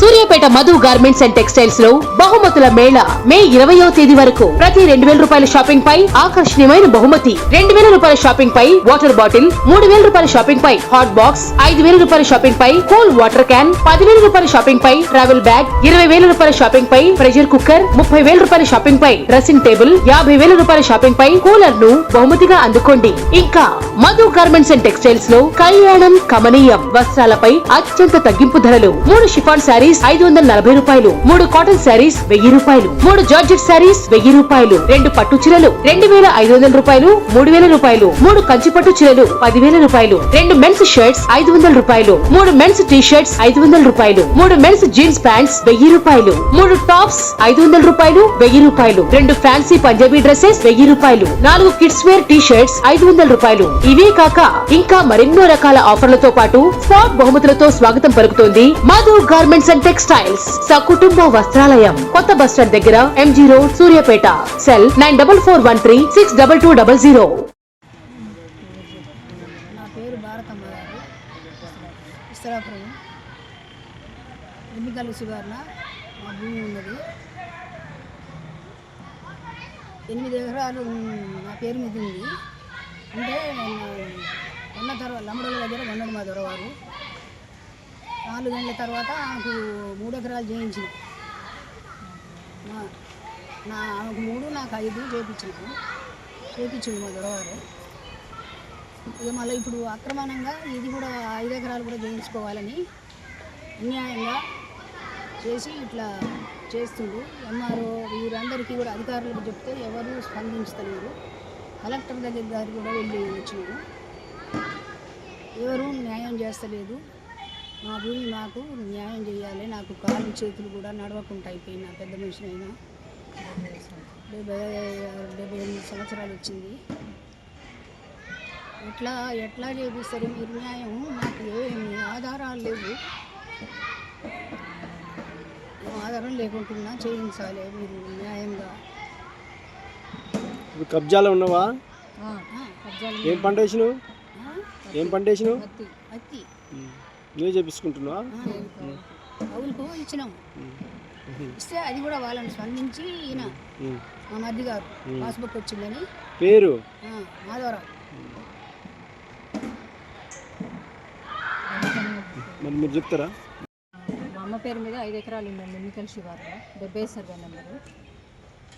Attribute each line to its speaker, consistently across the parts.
Speaker 1: Suryapet Madhu garments and టెక్స్టైల్స్లో బహుమతుల మేళ మే ఇరవయో తేదీ వరకు. ప్రతి రెండు వేల రూపాయల షాపింగ్ పై ఆకర్షణీయమైన బహుమతి. రెండు వేల రూపాయల షాపింగ్ పై వాటర్ బాటిల్ మూడు వేల రూపాయల షాపింగ్ పై హాట్ బాక్స్ ఐదు వేల రూపాయల షాపింగ్ పై కూల్ వాటర్ క్యాన్ పదివేల రూపాయల షాపింగ్ పై ట్రావెల్ బ్యాగ్ ఇరవై వేల రూపాయల షాపింగ్ పై ప్రెషర్ కుక్కర్ ముప్పై వేల రూపాయల షాపింగ్ పై డ్రెస్సింగ్ టేబుల్ యాభై వేల రూపాయల షాపింగ్ పై కూలర్ను బహుమతిగా అందుకోండి. ఇంకా మధు గార్మెంట్స్ అండ్ టెక్స్టైల్స్లో కళ్యాణం కమనీయం వస్త్రాలపై అత్యంత తగ్గింపు ధరలు. మూడు షిఫాన్ శారీస్ ఐదు వందల నలభై రూపాయలు. మూడు కాటన్ శారీస్ వెయ్యి రూపాయలు. మూడు జార్జెట్ శారీస్ వెయ్యి రూపాయలు. రెండు పట్టు చీరలు రెండు వేల ఐదు వందల రూపాయలు మూడు వేల రూపాయలు. మూడు కంచి పట్టు చీరలు పదివేల రూపాయలు. రెండు మెన్స్ షర్ట్స్ ఐదు వందల రూపాయలు. మూడు మెన్స్ టీ షర్ట్స్ ఐదు వందల రూపాయలు. మూడు మెన్స్ జీన్స్ ప్యాంట్స్ వెయ్యి రూపాయలు. మూడు టాప్స్ ఐదు వందల రూపాయలు వెయ్యి రూపాయలు. రెండు ఫ్యాన్సీ పంజాబీ డ్రెస్సెస్ వెయ్యి రూపాయలు. నాలుగు కిడ్స్ వేర్ టీ షర్ట్స్ ఐదు వందల రూపాయలు. ఇవే కాక ఇంకా మరెన్నో రకాల ఆఫర్లతో పాటు స్పాట్ బహుమతులతో స్వాగతం పలుకుతోంది Madhav garments and and textiles సకుటుంబ వస్త్రాలయం. కొత్త బస్ స్టాండ్ దగ్గర MG road Suryapet. Cell nine double four one three six double two double zero.
Speaker 2: నా పేరు భారతమ్మ గారు. ఇస్తరాపురం ఎన్నికల శివార్న మా భూమి ఉన్నది. ఎనిమిది ఎకరాలు నా పేరు మీద ఉంది. అంటే నేను తర్వాత లంబడోళ్ళ దగ్గర కొన్నాడు మా దొరవారు. నాలుగు గంటల తర్వాత నాకు మూడు ఎకరాలు చేయించిన. నా ఆమెకు మూడు నాకు ఐదు చేయించినాను చేయించింది మా గొడవారు ఇక మళ్ళీ ఇప్పుడు అక్రమంగా ఇది కూడా ఐదు ఎకరాలు కూడా చేయించుకోవాలని అన్యాయంగా చేసి ఇట్లా చేస్తుండ్రు ఎంఆర్ఓ వీరందరికీ కూడా అధికారులకు చెప్తే ఎవరు స్పందించలేరు కలెక్టర్ దగ్గర గారికి కూడా వెళ్ళి వచ్చినాము. ఎవరు న్యాయం చేస్తలేదు. మా భూమి నాకు న్యాయం చేయాలి. నాకు కాళ్ళు చేతులు కూడా నడవకుండా అయిపోయినా పెద్ద మనిషిని అయినా డెబ్బై డెబ్బై ఎనిమిది సంవత్సరాలు వచ్చింది. ఎట్లా ఎట్లా చేపిస్తారు మీరు న్యాయం నాకు ఏమి ఆధారాలు లేవు. ఆధారం లేకుంటున్నా చేయించాలి మీరు న్యాయంగా.
Speaker 3: కబ్జాలో ఉన్నావా?
Speaker 2: ఆ, కబ్జాలు
Speaker 3: ఏం పంట వేసినావు?
Speaker 2: ఆ,
Speaker 3: ఏం పంట వేసినావు?
Speaker 2: అత్తి అత్తి
Speaker 3: నువ్వే చేపించుకుంటున్నావా?
Speaker 2: అవులకు ఇచ్చినాం. ఇస్తే అది కూడా వాళ్ళని స్పందించి ఈయన. మా మధ్య గారు పాస్బుక్ వచ్చిందని.
Speaker 3: పేరు?
Speaker 2: మాధవరావు.
Speaker 3: మరి మీరు చెప్తారా?
Speaker 4: మా అమ్మ పేరు మీద ఐదు ఎకరాలు ఉందండి ఎన్నికల శివారులో డెబ్బై సర్వే నెంబరు.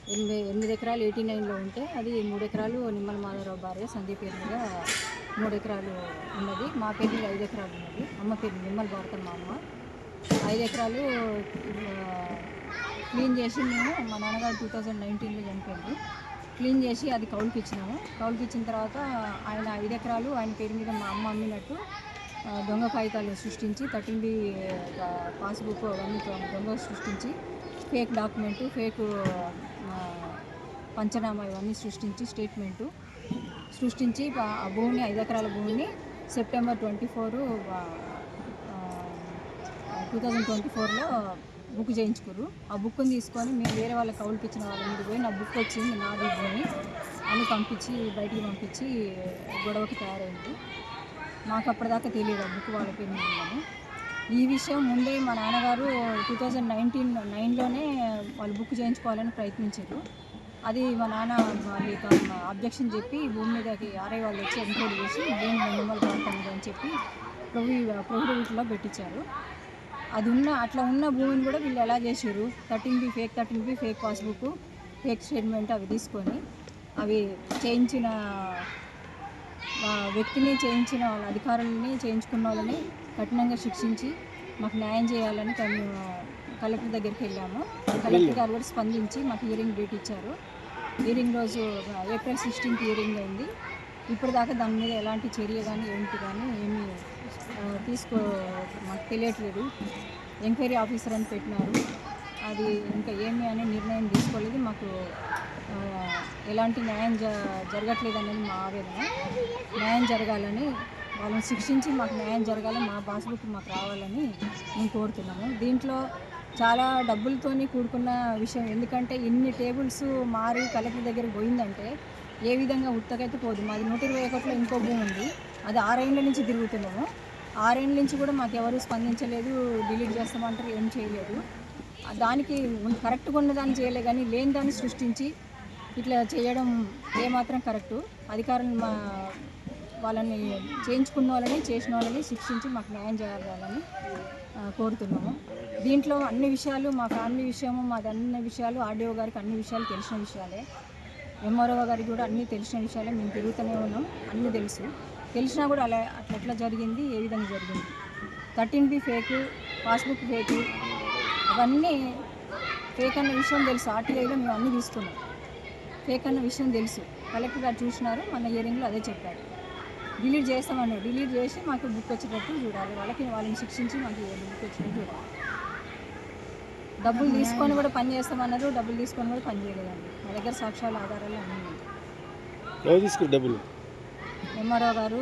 Speaker 4: ఎనిమిది ఎనిమిది ఎకరాలు ఎయిటీ నైన్లో ఉంటే అది మూడు ఎకరాలు నిమ్మల మాధవరావు భార్య సందీప్ పేరు మీద మూడు ఎకరాలు ఉన్నది. మా పేరు మీద ఐదు ఎకరాలు ఉన్నది. అమ్మ పేరు నిమ్మల భారతం మా అమ్మ. ఐదు ఎకరాలు క్లీన్ చేసి మేము మా నాన్నగారు టూ థౌజండ్ నైన్టీన్లో చనిపోయింది క్లీన్ చేసి అది కౌలుకి ఇచ్చినాము. కౌలుకి ఇచ్చిన తర్వాత ఆయన ఐదు ఎకరాలు ఆయన పేరు మీద మా అమ్మ అమ్మినట్టు దొంగ కాగితాలు సృష్టించి థర్టీన్ బి పాస్బుక్ అవన్నీ దొంగ సృష్టించి ఫేక్ డాక్యుమెంట్ ఫేక్ పంచనామా ఇవన్నీ సృష్టించి స్టేట్మెంటు. సృష్టించి ఆ భూమిని ఐదు ఎకరాల భూమిని September twenty four two thousand twenty ఫోర్లో బుక్ చేయించుకోరు ఆ బుక్ని తీసుకొని మేము వేరే వాళ్ళకి కౌలుకి ఇచ్చిన వాళ్ళ మీద పోయి నా బుక్ వచ్చింది నాది భూమి అని పంపించి బయటికి పంపించి గొడవకి తయారైంది. మాకు అప్పటిదాకా తెలియదు ఆ బుక్ వాళ్ళ పేరు ఈ విషయం ముందే మా నాన్నగారు టూ థౌజండ్ నైన్టీన్ నైన్లోనే వాళ్ళు బుక్ చేయించుకోవాలని ప్రయత్నించారు. అది మా నాన్న వాళ్ళకి అబ్జెక్షన్ చెప్పి భూమి మీదకి ఆర్ఐ వాళ్ళు వచ్చి ఎంక్వైరీ చేసి భూమి మిమ్మల్ని కాంటుంది అని చెప్పి ప్రొవి ప్రొహిబిట్లో పెట్టించారు. అది ఉన్న అట్లా ఉన్న భూమిని కూడా వీళ్ళు ఎలా చేశారు? Thirteen B fake thirteen B fake passbook fake statement అవి తీసుకొని అవి చేయించిన వ్యక్తిని చేయించిన వాళ్ళ అధికారులని చేయించుకున్న వాళ్ళని కఠినంగా శిక్షించి మాకు న్యాయం చేయాలని తను కలెక్టర్ దగ్గరికి వెళ్ళాము. కలెక్టర్ గారు కూడా స్పందించి మాకు హియరింగ్ డేట్ ఇచ్చారు. హియరింగ్ రోజు ఏప్రిల్ సిక్స్టీన్త్ హియరింగ్ అయింది. ఇప్పుడు దాకా దాని మీద ఎలాంటి చర్య కానీ ఏంటి కానీ ఏమీ తీసుకో మాకు తెలియట్లేదు. ఎంక్వైరీ ఆఫీసర్ అని పెట్టినారు. అది ఇంకా ఏమి అనే నిర్ణయం తీసుకోలేదు. మాకు ఎలాంటి న్యాయం జ జరగట్లేదనేది మా ఆవేదన. న్యాయం జరగాలని వాళ్ళని శిక్షించి మాకు న్యాయం జరగాలని మా పాస్బుక్ మాకు రావాలని మేము కోరుతున్నాము. దీంట్లో చాలా డబ్బులతోని కూడుకున్న విషయం ఎందుకంటే ఇన్ని టేబుల్స్ మారి కలెక్టర్ దగ్గర పోయిందంటే ఏ విధంగా ఉత్తకైతే పోదు. మాది నూట ఇరవై ఒకటిలో ఇంకో భూమి ఉంది. అది ఆరేళ్ళ నుంచి తిరుగుతున్నాము. ఆరేళ్ళ నుంచి కూడా మాకు ఎవరు స్పందించలేదు. డిలీట్ చేస్తామంటారు ఏం చేయలేదు. దానికి కరెక్ట్గా కరెక్ట్గా ఉన్నదాన్ని చేయలే కానీ లేని దాన్ని సృష్టించి ఇట్లా చేయడం ఏమాత్రం కరెక్టు. అధికారులు మా వాళ్ళని చేయించుకున్న వాళ్ళని చేసిన వాళ్ళని శిక్షించి మాకు న్యాయం చేయాలని కోరుతున్నాము. దీంట్లో అన్ని విషయాలు మా ఫ్యామిలీ విషయము మాది అన్ని విషయాలు ఆర్డీఓ గారికి అన్ని విషయాలు తెలిసిన విషయాలే. ఎంఆర్ఓ గారికి కూడా అన్నీ తెలిసిన విషయాలే మేము తిరుగుతూనే ఉన్నాం అన్నీ తెలుసు. తెలిసినా కూడా అలా అట్లా ఎట్లా జరిగింది ఏ విధంగా జరిగింది? Thirteen B fake passbook fake అవన్నీ ఫేక్ అన్న విషయం తెలుసు. ఆర్టీఐలో మేము అన్నీ తీసుకున్నాం. ఫేక్ అన్న విషయం తెలుసు. కలెక్టర్ గారు చూసినారు మన ఇయరింగ్లో అదే చెప్పారు. డిలీట్ చేస్తామన్నారు డిలీట్ చేసి మాకు బుక్ వచ్చేటట్టు చూడాలి. వాళ్ళకి వాళ్ళని శిక్షించి మాకు బుక్ వచ్చేటట్టు చూడాలి. డబ్బులు తీసుకొని కూడా పని చేస్తామన్నారు డబ్బులు తీసుకొని కూడా పని చేయలేదండి. మా దగ్గర సాక్ష్యాలు ఆధారాలు అన్నీ ఉన్నాయి.
Speaker 3: డబ్బులు?
Speaker 4: ఎంఆర్ఓ గారు